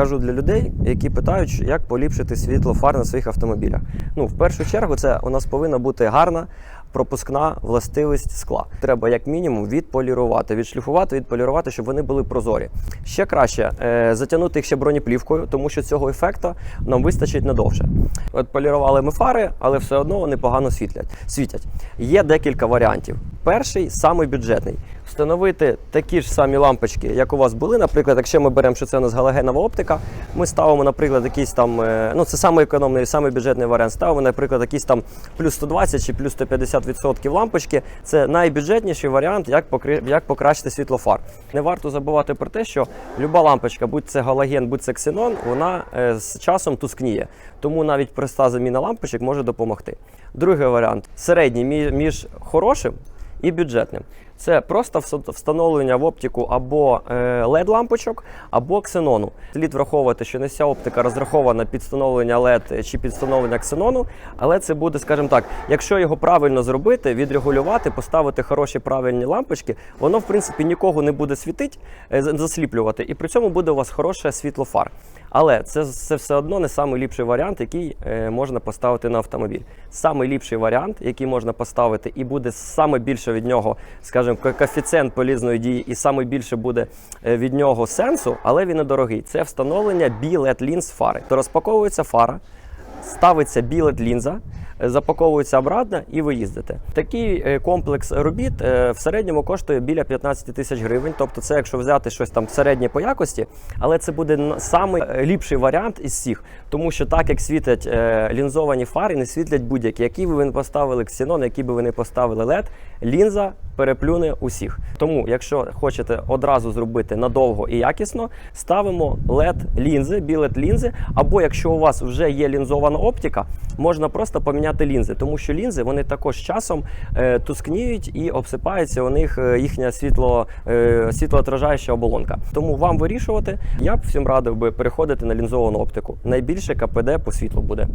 кажу для людей, які питають, як поліпшити світло фар на своїх автомобілях. Ну, в першу чергу, це у нас повинна бути гарна пропускна властивість скла. Треба як мінімум відполірувати, відшліфувати, відполірувати, щоб вони були прозорі. Ще краще е, затягнути їх ще бронеплівкою, тому що цього ефекту нам вистачить надовше. От полірували ми фари, але все одно вони погано світлять. світять. Є декілька варіантів. Перший самий бюджетний. Встановити такі ж самі лампочки, як у вас були. Наприклад, якщо ми беремо, що це у нас галогенова оптика, ми ставимо, наприклад, якийсь там, е, ну це самий економний, самий бюджетний варіант. Ставимо, наприклад, якийсь там плюс 120 чи плюс 150% лампочки. Це найбюджетніший варіант, як покри... як покращити світло фар. Не варто забувати про те, що люба лампочка, будь це галоген, будь це ксенон, вона е, з часом тускніє. Тому навіть проста заміна лампочок може допомогти. Другий варіант середній між хорошим і бюджетним. Це просто встановлення в оптику або led лампочок, або ксенону. Слід враховувати, що не вся оптика розрахована під встановлення LED чи під встановлення ксенону, але це буде, скажімо так, якщо його правильно зробити, відрегулювати, поставити хороші правильні лампочки, воно в принципі нікого не буде світити, е, засліплювати, і при цьому буде у вас хороше світло фар. Але це, це все одно не найліпший варіант, який е, можна поставити на автомобіль. Самий ліпший варіант, який можна поставити, і буде саме більше від нього, скажімо, ко- коефіцієнт полізної дії, і саме більше буде е, від нього сенсу, але він недорогий. Це встановлення білет лінз фари. То розпаковується фара, ставиться білет лінза. Запаковується обратно і ви їздите. Такий е, комплекс робіт е, в середньому коштує біля 15 тисяч гривень. Тобто, це якщо взяти щось там середнє по якості, але це буде н- самий е, варіант із всіх, тому що так як світять лінзовані фари, не світлять будь-які. Які би ви не поставили ксенон, які би ви не поставили LED, лінза переплюне усіх. Тому, якщо хочете одразу зробити надовго і якісно, ставимо LED лінзи, білет лінзи. Або якщо у вас вже є лінзована оптика, можна просто поміняти лінзи, тому що лінзи вони також часом е, тускніють і обсипається у них е, їхня світло, е, світлоотражаюча оболонка. Тому вам вирішувати. Я б всім радив би переходити на лінзовану оптику. Найбільше КПД по світлу буде.